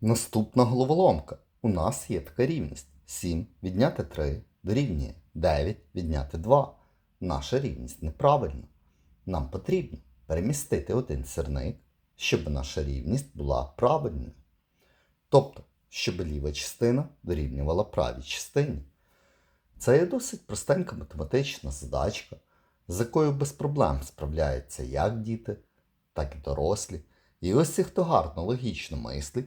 Наступна головоломка. У нас є така рівність. 7 відняти 3 дорівнює 9 відняти 2. Наша рівність неправильна. Нам потрібно перемістити один сірник, щоб наша рівність була правильною. Тобто, щоб ліва частина дорівнювала правій частині. Це є досить простенька математична задачка, з якою без проблем справляються як діти, так і дорослі. І ось ті, хто гарно логічно мислить,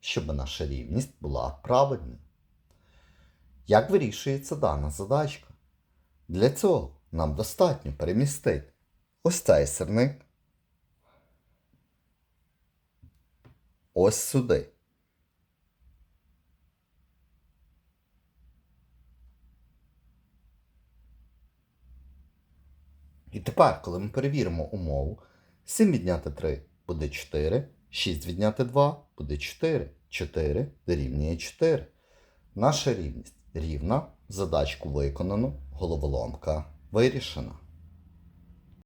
щоб наша рівність була правильною. Як вирішується дана задачка? Для цього нам достатньо перемістити ось цей сірник ось сюди. І тепер, коли ми перевіримо умову, 7 відняти 3 буде 4, 6 відняти 2 буде 4, 4 дорівнює 4. Наша рівність рівна, задачку виконано, головоломка вирішена.